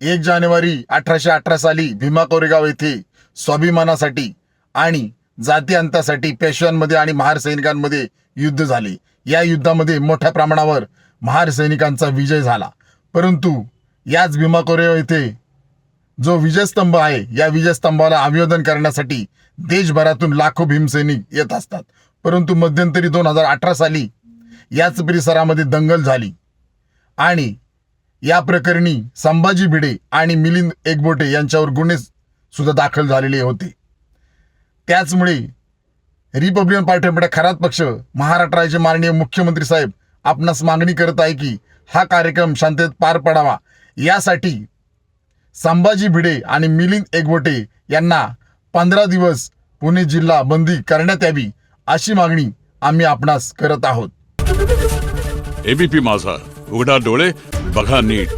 एक जानेवारी अठराशे अठरा साली भीमा कोरेगाव येथे स्वाभिमानासाठी आणि जाती अंतासाठी पेशव्यांमध्ये आणि महार सैनिकांमध्ये युद्ध झाले. या युद्धामध्ये मोठ्या प्रमाणावर महार सैनिकांचा विजय झाला. परंतु याच भीमा कोरेगाव येथे जो विजयस्तंभ आहे या विजयस्तंभाला अभिवादन करण्यासाठी देशभरातून लाखो भीमसैनिक येत असतात. परंतु मध्यंतरी दोन हजार अठरा साली याच परिसरामध्ये दंगल झाली. आणि या प्रकरणी संभाजी भिडे आणि मिलिंद एकबोटे यांच्यावर गुन्हे सुद्धा दाखल झालेले होते. त्याचमुळे रिपब्लिकन पार्टीमध्ये खरात पक्ष महाराष्ट्राचे माननीय मुख्यमंत्री साहेब आपणास मागणी करत आहे की हा कार्यक्रम शांततेत पार पडावा. यासाठी संभाजी भिडे आणि मिलिंद एकबोटे यांना पंधरा दिवस पुणे जिल्हा बंदी करण्यात यावी अशी मागणी आम्ही आपणास करत आहोत. एबीपी माझा. उघडा डोळे बघा नीट.